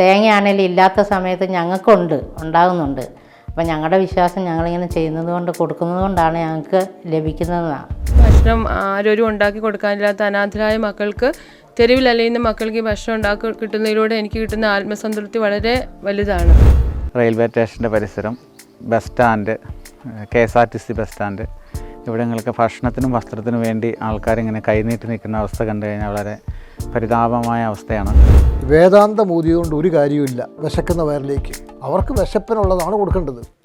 തേങ്ങയാണെങ്കിലും ഇല്ലാത്ത സമയത്ത് ഞങ്ങൾക്കുണ്ട് ഉണ്ടാകുന്നുണ്ട്. അപ്പം ഞങ്ങളുടെ വിശ്വാസം ഞങ്ങളിങ്ങനെ ചെയ്യുന്നത് കൊണ്ട് കൊടുക്കുന്നത് കൊണ്ടാണ് ഞങ്ങൾക്ക് ലഭിക്കുന്നതെന്നാണ് ഭക്ഷണം ആരോരും ഉണ്ടാക്കി കൊടുക്കാനില്ലാത്ത അനാഥരായ മക്കൾക്ക് തെരുവിൽ അലയുന്ന മക്കൾക്ക് ഈ ഭക്ഷണം ഉണ്ടാക്കി കിട്ടുന്നതിലൂടെ എനിക്ക് കിട്ടുന്ന ആത്മസംതൃപ്തി വളരെ വലുതാണ്. റെയിൽവേ സ്റ്റേഷന്റെ പരിസരം bus stand K S R T C bus stand. ഇവിടങ്ങൾക്ക് ഭക്ഷണത്തിനും വസ്ത്രത്തിനും വേണ്ടി ആൾക്കാരിങ്ങനെ കൈനീട്ടി നിൽക്കുന്ന അവസ്ഥ കണ്ടു കഴിഞ്ഞാൽ വളരെ പരിതാപമായ അവസ്ഥയാണ്. വേദാന്തം ഊതിയതുകൊണ്ട് ഒരു കാര്യവുമില്ല. വിശക്കുന്ന വയറിലേക്ക്. അവർക്ക് വിശപ്പിനുള്ളതാണ് കൊടുക്കേണ്ടത്.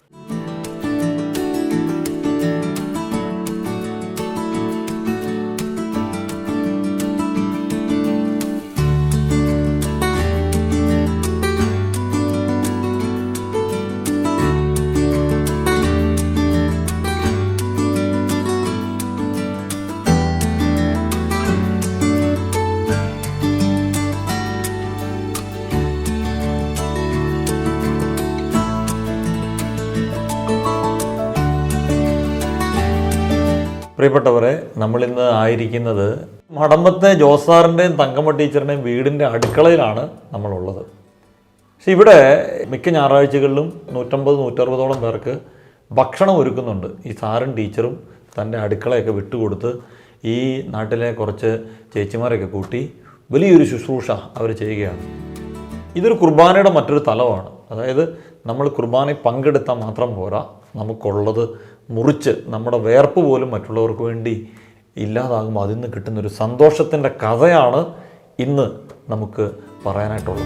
പ്രിയപ്പെട്ടവരെ നമ്മളിന്ന് ആയിരിക്കുന്നത് മടമ്പത്തെ ജോസാറിന്റെയും തങ്കമ്മ ടീച്ചറിന്റെയും വീടിന്റെ അടുക്കളയിലാണ് നമ്മളുള്ളത്. പക്ഷെ ഇവിടെ മിക്ക ഞായറാഴ്ചകളിലും നൂറ്റമ്പത് നൂറ്ററുപതോളം പേർക്ക് ഭക്ഷണം ഒരുക്കുന്നുണ്ട്. ഈ സാറും ടീച്ചറും തന്റെ അടുക്കളയൊക്കെ വിട്ടുകൊടുത്ത് ഈ നാട്ടിലെ കുറച്ച് ചേച്ചിമാരൊക്കെ കൂട്ടി വലിയൊരു ശുശ്രൂഷ അവർ ചെയ്യുകയാണ്. ഇതൊരു കുർബാനയുടെ മറ്റൊരു തലമാണ് അതായത് നമ്മൾ കുർബാനയിൽ പങ്കെടുത്താൽ മാത്രം പോരാ. നമുക്കുള്ളത് മുറിച്ച് നമ്മുടെ വേർപ്പ് പോലും മറ്റുള്ളവർക്ക് വേണ്ടി ഇല്ലാതാകുമ്പോൾ അതിൽ നിന്ന് കിട്ടുന്നൊരു സന്തോഷത്തിന്റെ കഥയാണ് ഇന്ന് നമുക്ക് പറയാനായിട്ടുള്ളത്.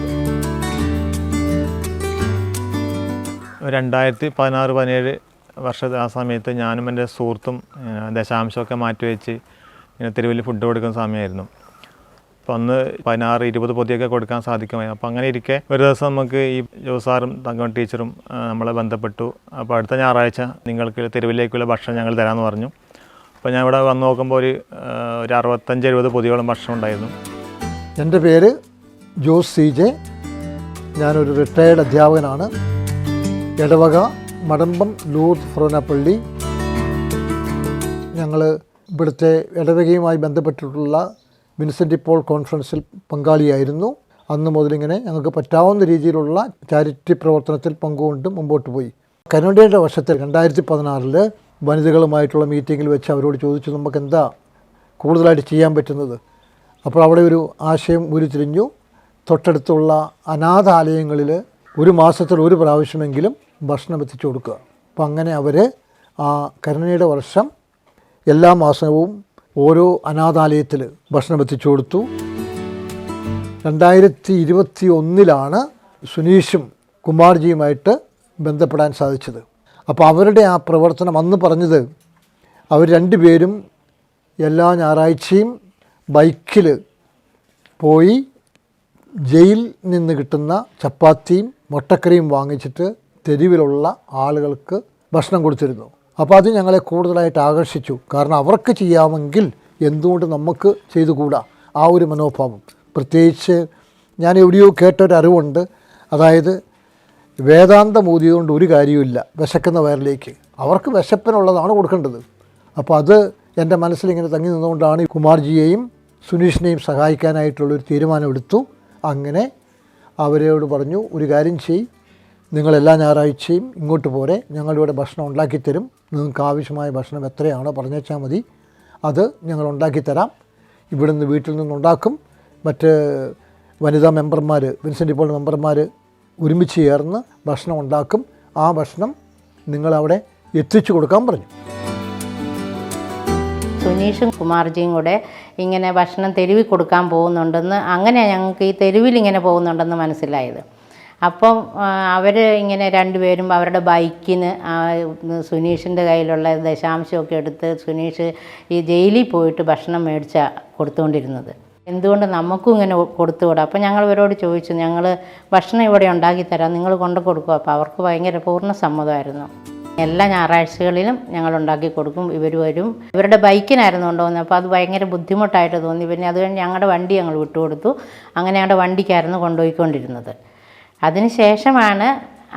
രണ്ടായിരത്തി പതിനാറ് പതിനേഴ് വർഷത്തെ ആ സമയത്ത് ഞാനും എന്റെ സുഹൃത്തും ദശാംശമൊക്കെ മാറ്റി മാറ്റിവെച്ച് ഇങ്ങനെ തെരുവിൽ ഫുഡ് കൊടുക്കുന്ന സമയമായിരുന്നു. അപ്പോൾ അന്ന് പതിനാറ് ഇരുപത് പൊതിയൊക്കെ കൊടുക്കാൻ സാധിക്കുമായി അപ്പോൾ അങ്ങനെ ഇരിക്കെ ഒരു ദിവസം നമുക്ക് ഈ ജോസാറും തങ്കം ടീച്ചറും നമ്മളെ ബന്ധപ്പെട്ടു. അപ്പോൾ അടുത്ത ഞായറാഴ്ച നിങ്ങൾക്ക് തെരുവിലേക്കുള്ള ഭക്ഷണം ഞങ്ങൾ തരാമെന്ന് പറഞ്ഞു. അപ്പോൾ ഞാൻ ഇവിടെ വന്ന് നോക്കുമ്പോൾ ഒരു ഒരു അറുപത്തഞ്ച് എഴുപത് പൊതിയോളം ഭക്ഷണം ഉണ്ടായിരുന്നു. എന്റെ പേര് ജോസ് സി ജെ. ഞാനൊരു റിട്ടയേർഡ് അധ്യാപകനാണ്. ഇടവക മടമ്പം ലൂർത്ത് ഫ്രോനപ്പള്ളി ഞങ്ങൾ ഇവിടുത്തെ ഇടവകയുമായി ബന്ധപ്പെട്ടിട്ടുള്ള വിൻസെന്റ് ഇപ്പോൾ കോൺഫറൻസിൽ പങ്കാളിയായിരുന്നു. അന്ന് മുതലിങ്ങനെ ഞങ്ങൾക്ക് പറ്റാവുന്ന രീതിയിലുള്ള ചാരിറ്റി പ്രവർത്തനത്തിൽ പങ്കുകൊണ്ട് മുമ്പോട്ട് പോയി. കനഡയുടെ വർഷത്തിൽ രണ്ടായിരത്തി പതിനാറിൽ വനിതകളുമായിട്ടുള്ള മീറ്റിങ്ങിൽ വെച്ച് അവരോട് ചോദിച്ചു നമുക്ക് എന്താ കൂടുതലായിട്ട് ചെയ്യാൻ പറ്റുന്നത്? അപ്പോൾ അവിടെ ഒരു ആശയം ഉരുത്തിരിഞ്ഞു. തൊട്ടടുത്തുള്ള അനാഥാലയങ്ങളിൽ ഒരു മാസത്തിൽ ഒരു പ്രാവശ്യമെങ്കിലും ഭക്ഷണം എത്തിച്ചു കൊടുക്കുക. അപ്പം അങ്ങനെ അവർ ആ കരുണയുടെ വർഷം എല്ലാ മാസവും ഓരോ അനാഥാലയത്തിൽ ഭക്ഷണം എത്തിച്ചു കൊടുത്തു. രണ്ടായിരത്തി ഇരുപത്തി ഒന്നിലാണ് സുനീഷും കുമാർജിയുമായിട്ട് ബന്ധപ്പെടാൻ സാധിച്ചത്. അപ്പോൾ അവരുടെ ആ പ്രവർത്തനം അന്ന് പറഞ്ഞത് അവർ രണ്ടുപേരും എല്ലാ ഞായറാഴ്ചയും ബൈക്കിൽ പോയി ജയിൽ നിന്ന് കിട്ടുന്ന ചപ്പാത്തിയും മുട്ടക്കറിയും വാങ്ങിച്ചിട്ട് തെരുവിലുള്ള ആളുകൾക്ക് ഭക്ഷണം കൊടുത്തിരുന്നു. അപ്പോൾ അത് ഞങ്ങളെ കൂടുതലായിട്ട് ആകർഷിച്ചു. കാരണം അവർക്ക് ചെയ്യാമെങ്കിൽ എന്തുകൊണ്ട് നമുക്ക് ചെയ്തുകൂടാ? ആ ഒരു മനോഭാവം. പ്രത്യേകിച്ച് ഞാൻ എവിടെയോ കേട്ടൊരറിവുണ്ട്. അതായത് വേദാന്തം ഊതിയതുകൊണ്ട് ഒരു കാര്യവുമില്ല. വിശക്കുന്ന വയറിലേക്ക്. അവർക്ക് വിശപ്പിനുള്ളതാണ് കൊടുക്കേണ്ടത്. അപ്പോൾ അത് എന്റെ മനസ്സിലിങ്ങനെ തങ്ങി നിന്നുകൊണ്ടാണ് കുമാർജിയെയും സുനീഷിനെയും സഹായിക്കാനായിട്ടുള്ളൊരു തീരുമാനമെടുത്തു. അങ്ങനെ അവരോട് പറഞ്ഞു ഒരു കാര്യം ചെയ് നിങ്ങൾ എല്ലാ ഞായറാഴ്ചയും ഇങ്ങോട്ട് പോരെ. ഞങ്ങളിവിടെ ഭക്ഷണം ഉണ്ടാക്കിത്തരും. നിങ്ങൾക്ക് ആവശ്യമായ ഭക്ഷണം എത്രയാണോ പറഞ്ഞേച്ചാൽ മതി. അത് ഞങ്ങൾ ഉണ്ടാക്കിത്തരാം. ഇവിടുന്ന് വീട്ടിൽ നിന്നുണ്ടാക്കും മറ്റ് വനിതാ മെമ്പർമാർ വിൻസെന്റ് ഇപ്പോൾ മെമ്പർമാർ ഒരുമിച്ച് ചേർന്ന് ഭക്ഷണം ഉണ്ടാക്കും. ആ ഭക്ഷണം നിങ്ങളവിടെ എത്തിച്ചു കൊടുക്കാൻ പറഞ്ഞു. സുനീഷും കുമാർജിയും കൂടെ ഇങ്ങനെ ഭക്ഷണം തെരുവിൽ കൊടുക്കാൻ പോകുന്നുണ്ടെന്ന് അങ്ങനെ ഞങ്ങൾക്ക് ഈ തെരുവിൽ ഇങ്ങനെ പോകുന്നുണ്ടെന്ന് മനസ്സിലായത്. അപ്പം അവർ ഇങ്ങനെ രണ്ടുപേരും അവരുടെ ബൈക്കിന് സുനീഷിന്റെ കയ്യിലുള്ള ദശാംശമൊക്കെ എടുത്ത് സുനീഷ് ഈ ജയിലിൽ പോയിട്ട് ഭക്ഷണം മേടിച്ച കൊടുത്തുകൊണ്ടിരുന്നത്. എന്തുകൊണ്ട് നമുക്കും ഇങ്ങനെ കൊടുത്തുകൂടാ? അപ്പോൾ ഞങ്ങൾ ഇവരോട് ചോദിച്ചു ഞങ്ങൾ ഭക്ഷണം ഇവിടെ ഉണ്ടാക്കി തരാം നിങ്ങൾ കൊണ്ടു കൊടുക്കുക അപ്പോൾ അവർക്ക് ഭയങ്കര പൂർണ സമ്മതമായിരുന്നു. എല്ലാ ഞായറാഴ്ചകളിലും ഞങ്ങൾ ഉണ്ടാക്കി കൊടുക്കും ഇവർ വരും. ഇവരുടെ ബൈക്കിനായിരുന്നു കൊണ്ടുപോകുന്നത് അപ്പോൾ അത് ഭയങ്കര ബുദ്ധിമുട്ടായിട്ട് തോന്നി. പിന്നെ അത് കഴിഞ്ഞ് ഞങ്ങളുടെ വണ്ടി ഞങ്ങൾ വിട്ടുകൊടുത്തു. അങ്ങനെ ഞങ്ങളുടെ വണ്ടിക്കായിരുന്നു കൊണ്ടുപോയിക്കൊണ്ടിരുന്നത്. അതിനുശേഷമാണ്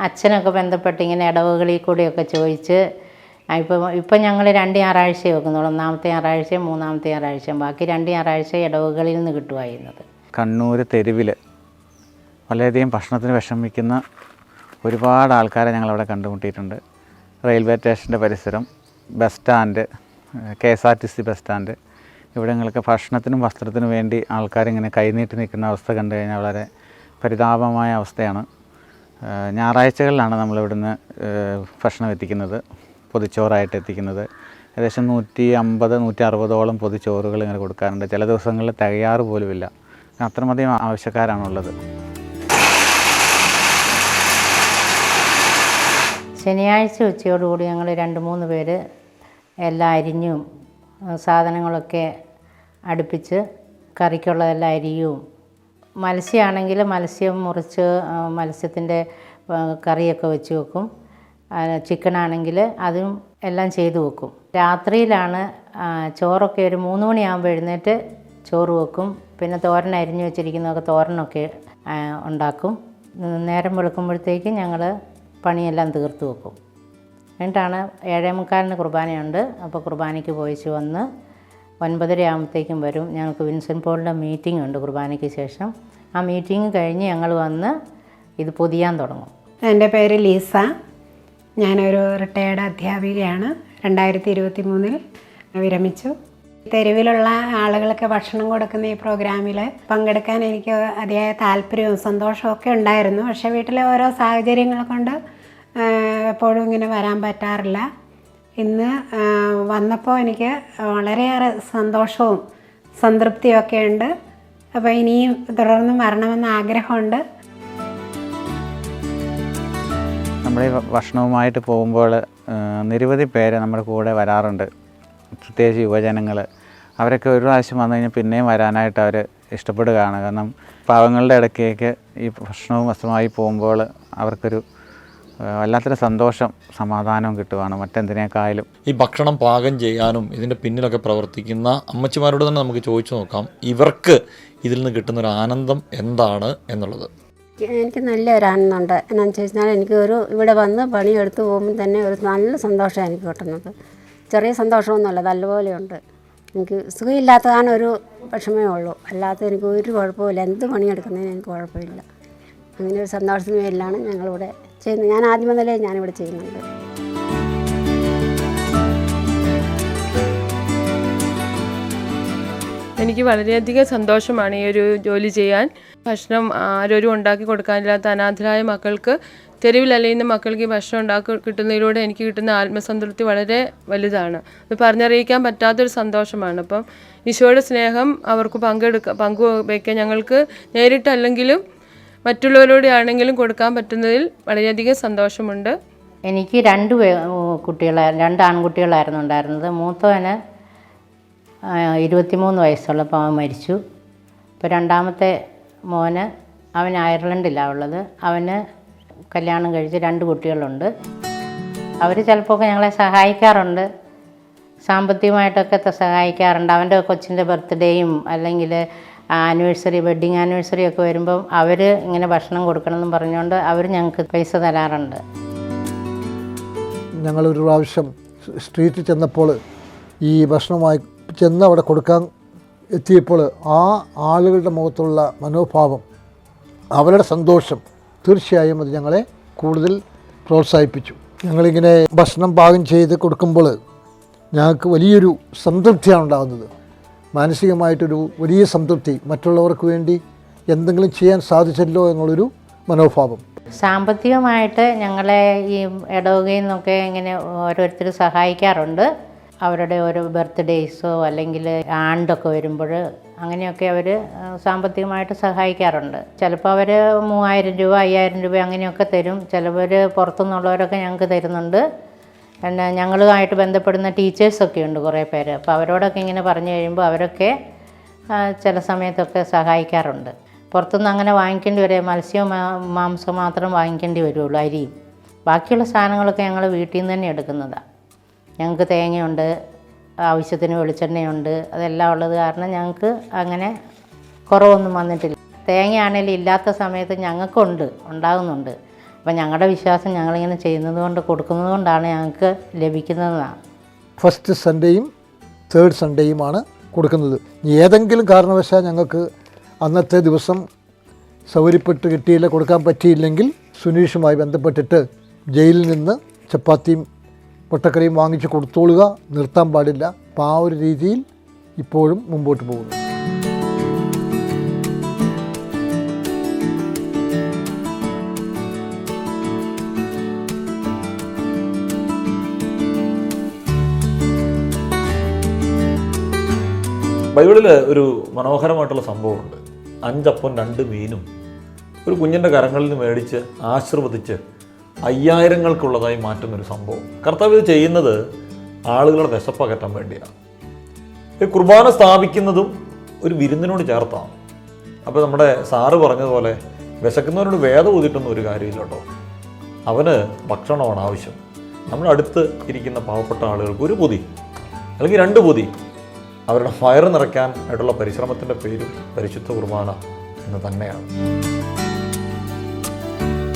അച്ഛനൊക്കെ ബന്ധപ്പെട്ട് ഇങ്ങനെ ഇടവുകളിൽ കൂടെയൊക്കെ ചോദിച്ച് ഇപ്പം ഇപ്പം ഞങ്ങൾ രണ്ട് ഞായറാഴ്ചയെ വെക്കുന്നുള്ളൂ. ഒന്നാമത്തെ ഞായറാഴ്ചയും മൂന്നാമത്തെ ഞായറാഴ്ചയും. ബാക്കി രണ്ട് ഞായറാഴ്ച ഇടവുകളിൽ നിന്ന് കിട്ടുമായിരുന്നത്. കണ്ണൂർ തെരുവിൽ വളരെയധികം ഭക്ഷണത്തിന് വിഷമിക്കുന്ന ഒരുപാട് ആൾക്കാരെ ഞങ്ങളവിടെ കണ്ടുമുട്ടിയിട്ടുണ്ട്. റെയിൽവേ സ്റ്റേഷന്റെ പരിസരം bus stand K S R T C bus stand. ഇവിടങ്ങൾക്ക് ഭക്ഷണത്തിനും വസ്ത്രത്തിനും വേണ്ടി ആൾക്കാരിങ്ങനെ കൈനീട്ടി നിൽക്കുന്ന അവസ്ഥ കണ്ടു കഴിഞ്ഞാൽ വളരെ പരിതാപമായ അവസ്ഥയാണ്. ഞായറാഴ്ചകളിലാണ് നമ്മളിവിടുന്ന് ഭക്ഷണം എത്തിക്കുന്നത് പൊതിച്ചോറായിട്ട് എത്തിക്കുന്നത്. ഏകദേശം നൂറ്റി അമ്പത് നൂറ്റി അറുപതോളം പൊതിച്ചോറുകൾ ഇങ്ങനെ കൊടുക്കാറുണ്ട്. ചില ദിവസങ്ങളിൽ തികയാറ് പോലുമില്ല. അത്രമധികം ആവശ്യക്കാരാണുള്ളത്. ശനിയാഴ്ച ഉച്ചയോടുകൂടി ഞങ്ങൾ രണ്ട് മൂന്ന് പേര് എല്ലാം അരിഞ്ഞും സാധനങ്ങളൊക്കെ അടുപ്പിച്ച് കറിക്കുള്ളതെല്ലാം അരിയും മത്സ്യമാണെങ്കിൽ മത്സ്യം മുറിച്ച് മത്സ്യത്തിന്റെ കറിയൊക്കെ വെച്ച് വെക്കും. ചിക്കൻ ആണെങ്കിൽ അതും എല്ലാം ചെയ്തു വെക്കും. രാത്രിയിലാണ് ചോറൊക്കെ ഒരു മൂന്ന് മണിയാകുമ്പോൾ എഴുന്നേറ്റ് ചോറ് വെക്കും. പിന്നെ തോരൻ അരിഞ്ഞു വെച്ചിരിക്കുന്നതൊക്കെ തോരനൊക്കെ ഉണ്ടാക്കും. നേരം വെളുക്കുമ്പോഴത്തേക്ക് ഞങ്ങൾ പണിയെല്ലാം തീർത്ത് വെക്കും. എന്നിട്ടാണ് ഏഴേ മുക്കാലിന് കുർബാനയുണ്ട്. അപ്പോൾ കുർബാനയ്ക്ക് പോയിച്ച് വന്ന് ഒൻപതര ആകുമ്പോഴത്തേക്കും വരും. ഞങ്ങൾക്ക് വിൻസെന്റ് പോളിന്റെ മീറ്റിംഗ് ഉണ്ട് കുർബാനയ്ക്ക് ശേഷം. ആ മീറ്റിംഗ് കഴിഞ്ഞ് ഞങ്ങൾ വന്ന് ഇത് പൊതിയാൻ തുടങ്ങും. എന്റെ പേര് ലീസ. ഞാനൊരു റിട്ടയേർഡ് അധ്യാപികയാണ്. രണ്ടായിരത്തി ഇരുപത്തി മൂന്നിൽ വിരമിച്ചു. തെരുവിലുള്ള ആളുകൾക്ക് ഭക്ഷണം കൊടുക്കുന്ന ഈ പ്രോഗ്രാമിൽ പങ്കെടുക്കാൻ എനിക്ക് അതിയായ താല്പര്യവും സന്തോഷവും ഒക്കെ ഉണ്ടായിരുന്നു. പക്ഷേ വീട്ടിലെ ഓരോ സാഹചര്യങ്ങൾ കൊണ്ട് എപ്പോഴും ഇങ്ങനെ വരാൻ പറ്റാറില്ല. ഇന്ന് വന്നപ്പോൾ എനിക്ക് വളരെയേറെ സന്തോഷവും സംതൃപ്തിയൊക്കെ ഉണ്ട്. അപ്പോൾ ഇനിയും തുടർന്നും വരണമെന്ന് ആഗ്രഹമുണ്ട്. നമ്മൾ ഈ ഭക്ഷണവുമായിട്ട് പോകുമ്പോൾ നിരവധി പേര് നമ്മുടെ കൂടെ വരാറുണ്ട്. പ്രത്യേകിച്ച് യുവജനങ്ങൾ അവരൊക്കെ ഒരു പ്രാവശ്യം വന്നു കഴിഞ്ഞാൽ പിന്നെയും വരാനായിട്ട് അവർ ഇഷ്ടപ്പെടുകയാണ്. കാരണം പാവങ്ങളുടെ ഇടയ്ക്കേക്ക് ഈ ഭക്ഷണവും വസ്ത്രമായി പോകുമ്പോൾ അവർക്കൊരു വല്ലാത്തൊരു സന്തോഷം സമാധാനവും കിട്ടുവാണ്. മറ്റെന്തിനേക്കാളും. ഈ ഭക്ഷണം പാകം ചെയ്യാനും ഇതിന്റെ പിന്നിലൊക്കെ പ്രവർത്തിക്കുന്ന അമ്മച്ചിമാരോട് തന്നെ നമുക്ക് ചോദിച്ചു നോക്കാം. ഇവർക്ക് ഇതിൽ നിന്ന് കിട്ടുന്ന ഒരു ആനന്ദം എന്താണ് എന്നുള്ളത്? എനിക്ക് നല്ലൊരു ആനന്ദമുണ്ട്. എന്നാന്ന് ചോദിച്ചാൽ എനിക്ക് ഒരു ഇവിടെ വന്ന് പണിയെടുത്ത് പോകുമ്പോൾ തന്നെ ഒരു നല്ല സന്തോഷമാണ് എനിക്ക് കിട്ടുന്നത് ചെറിയ സന്തോഷമൊന്നുമല്ല നല്ലപോലെയുണ്ട്. എനിക്ക് സുഖമില്ലാത്തതാണ് ഒരു വിഷമേ ഉള്ളൂ. അല്ലാത്ത എനിക്ക് ഒരു കുഴപ്പമില്ല എന്ത് പണിയെടുക്കുന്നതിന് എനിക്ക് കുഴപ്പമില്ല. അങ്ങനെ ഒരു സന്തോഷത്തിന് പേരിലാണ് ഞങ്ങളിവിടെ ചെയ്യുന്നത്. ഞാൻ ആദ്യം മുതലേ ഞാനിവിടെ ചെയ്യുന്നുണ്ട്. എനിക്ക് വളരെയധികം സന്തോഷമാണ് ഈ ഒരു ജോലി ചെയ്യാൻ. ഭക്ഷണം ആരോരും ഉണ്ടാക്കി കൊടുക്കാനില്ലാത്ത അനാഥരായ മക്കൾക്ക് തെരുവിൽ അലയുന്ന മക്കൾക്ക് ഈ ഭക്ഷണം ഉണ്ടാക്കി കിട്ടുന്നതിലൂടെ എനിക്ക് കിട്ടുന്ന ആത്മസംതൃപ്തി വളരെ വലുതാണ്. അത് പറഞ്ഞറിയിക്കാൻ പറ്റാത്തൊരു സന്തോഷമാണ്. അപ്പം ഈശോയുടെ സ്നേഹം അവർക്ക് പങ്കെടുക്ക പങ്കുവയ്ക്കാൻ ഞങ്ങൾക്ക് നേരിട്ടല്ലെങ്കിലും മറ്റുള്ളവരോട് ആണെങ്കിലും കൊടുക്കാൻ പറ്റുന്നതിൽ വളരെയധികം സന്തോഷമുണ്ട്. എനിക്ക് രണ്ട് കുട്ടികളായിരുന്നു രണ്ട് ആൺകുട്ടികളായിരുന്നു ഉണ്ടായിരുന്നത്. മൂത്തവന് ഇരുപത്തിമൂന്ന് വയസ്സുള്ളപ്പോൾ അവൻ മരിച്ചു. ഇപ്പോൾ രണ്ടാമത്തെ മോന് അവൻ അയർലൻഡിലാണ് ഉള്ളത്. അവന് കല്യാണം കഴിച്ച് രണ്ട് കുട്ടികളുണ്ട്. അവർ ചിലപ്പോൾ ഞങ്ങളെ സഹായിക്കാറുണ്ട്. സാമ്പത്തികമായിട്ടൊക്കെ സഹായിക്കാറുണ്ട്. അവന്റെ കൊച്ചിന്റെ ബർത്ത്ഡേയും അല്ലെങ്കിൽ ആനിവേഴ്സറി വെഡ്ഡിങ് ആനിവേഴ്സറി ഒക്കെ വരുമ്പം അവർ ഇങ്ങനെ ഭക്ഷണം കൊടുക്കണമെന്നും പറഞ്ഞുകൊണ്ട് അവർ ഞങ്ങൾക്ക് പൈസ തരാറുണ്ട്. ഞങ്ങളൊരു പ്രാവശ്യം സ്ട്രീറ്റിൽ ചെന്നപ്പോൾ ഈ ഭക്ഷണമായി ചെന്ന് അവിടെ കൊടുക്കാൻ എത്തിയപ്പോൾ ആ ആളുകളുടെ മുഖത്തുള്ള മനോഭാവം അവരുടെ സന്തോഷം തീർച്ചയായും അത് ഞങ്ങളെ കൂടുതൽ പ്രോത്സാഹിപ്പിച്ചു. ഞങ്ങളിങ്ങനെ ഭക്ഷണം പാകം ചെയ്ത് കൊടുക്കുമ്പോൾ ഞങ്ങൾക്ക് വലിയൊരു സംതൃപ്തിയാണ് ഉണ്ടാകുന്നത്. മാനസികമായിട്ടൊരു വലിയ സംതൃപ്തി മറ്റുള്ളവർക്ക് വേണ്ടി എന്തെങ്കിലും ചെയ്യാൻ സാധിച്ചല്ലോ എന്നുള്ളൊരു മനോഭാവം. സാമ്പത്തികമായിട്ട് ഞങ്ങളെ ഈ ഇടവകയിൽ നിന്നൊക്കെ ഇങ്ങനെ ഓരോരുത്തർ സഹായിക്കാറുണ്ട്. അവരുടെ ഓരോ ബർത്ത്ഡേയ്സോ അല്ലെങ്കിൽ ആണ്ടൊക്കെ വരുമ്പോൾ അങ്ങനെയൊക്കെ അവർ സാമ്പത്തികമായിട്ട് സഹായിക്കാറുണ്ട്. ചിലപ്പോൾ അവർ മൂവായിരം രൂപ അയ്യായിരം രൂപ അങ്ങനെയൊക്കെ തരും. ചിലവർ പുറത്തുനിന്നുള്ളവരൊക്കെ ഞങ്ങൾക്ക് തരുന്നുണ്ട്. പിന്നെ ഞങ്ങളുമായിട്ട് ബന്ധപ്പെടുന്ന ടീച്ചേഴ്സൊക്കെ ഉണ്ട് കുറേ പേര്. അപ്പോൾ അവരോടൊക്കെ ഇങ്ങനെ പറഞ്ഞു കഴിയുമ്പോൾ അവരൊക്കെ ചില സമയത്തൊക്കെ സഹായിക്കാറുണ്ട്. പുറത്തുനിന്ന് അങ്ങനെ വാങ്ങിക്കേണ്ടി വരെ മത്സ്യവും മാംസം മാത്രം വാങ്ങിക്കേണ്ടി വരുള്ളൂ അരിയും. ബാക്കിയുള്ള സാധനങ്ങളൊക്കെ ഞങ്ങൾ വീട്ടിൽ നിന്ന് തന്നെ എടുക്കുന്നതാണ് ഞങ്ങൾക്ക് തേങ്ങയുണ്ട് ആവശ്യത്തിന് വെളിച്ചെണ്ണയുണ്ട് അതെല്ലാം ഉള്ളത് കാരണം ഞങ്ങൾക്ക് അങ്ങനെ കുറവൊന്നും വന്നിട്ടില്ല. തേങ്ങയാണെങ്കിലും ഇല്ലാത്ത സമയത്ത് ഞങ്ങൾക്കുണ്ട് ഉണ്ടാകുന്നുണ്ട് അപ്പം ഞങ്ങളുടെ വിശ്വാസം ഞങ്ങളിങ്ങനെ ചെയ്യുന്നത് കൊണ്ട് കൊടുക്കുന്നത് കൊണ്ടാണ് ഞങ്ങൾക്ക് ലഭിക്കുന്നതെന്നാണ് ഫസ്റ്റ് സൺഡേയും തേർഡ് സൺഡേയുമാണ് കൊടുക്കുന്നത്. ഏതെങ്കിലും കാരണവശാൽ ഞങ്ങൾക്ക് അന്നത്തെ ദിവസം സൗകര്യപ്പെട്ട് കിട്ടിയില്ല കൊടുക്കാൻ പറ്റിയില്ലെങ്കിൽ സുനീഷുമായി ബന്ധപ്പെട്ടിട്ട് ജയിലിൽ നിന്ന് ചപ്പാത്തിയും മുട്ടക്കറിയും വാങ്ങിച്ച് കൊടുത്തോളുക നിർത്താൻ പാടില്ല. അപ്പോൾ ആ ഒരു രീതിയിൽ ഇപ്പോഴും മുമ്പോട്ട് പോകുന്നു. ബൈബിളിൽ ഒരു മനോഹരമായിട്ടുള്ള സംഭവമുണ്ട്. അഞ്ചപ്പം രണ്ട് മീനും ഒരു കുഞ്ഞിന്റെ കരങ്ങളിൽ നിന്ന് മേടിച്ച് ആശീർവദിച്ച് അയ്യായിരങ്ങൾക്കുള്ളതായി മാറ്റുന്നൊരു സംഭവം. കർത്താവ് ഇത് ചെയ്യുന്നത് ആളുകളുടെ വിശപ്പകറ്റാൻ വേണ്ടിയാണ്. ഈ കുർബാന സ്ഥാപിക്കുന്നതും ഒരു വിരുന്നിനോട് ചേർത്താണ്. അപ്പോൾ നമ്മുടെ സാറ് പറഞ്ഞതുപോലെ വിശക്കുന്നവരോട് വേദം ഊതിട്ടൊന്നും ഒരു കാര്യമില്ല കേട്ടോ. അവന് ഭക്ഷണമാണ് ആവശ്യം. നമ്മുടെ അടുത്ത് ഇരിക്കുന്ന പാവപ്പെട്ട ആളുകൾക്ക് ഒരു പൊതി അല്ലെങ്കിൽ രണ്ട് പൊതി അവരുടെ വയറ് നിറയ്ക്കാൻ ആയിട്ടുള്ള പരിശ്രമത്തിന്റെ പേരും പരിശുദ്ധ കുർബാന എന്ന് തന്നെയാണ്.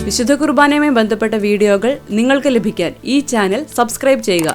വിശുദ്ധ കുർബാനയുമായി ബന്ധപ്പെട്ട വീഡിയോകൾ നിങ്ങൾക്ക് ലഭിക്കാൻ ഈ ചാനൽ സബ്സ്ക്രൈബ് ചെയ്യുക.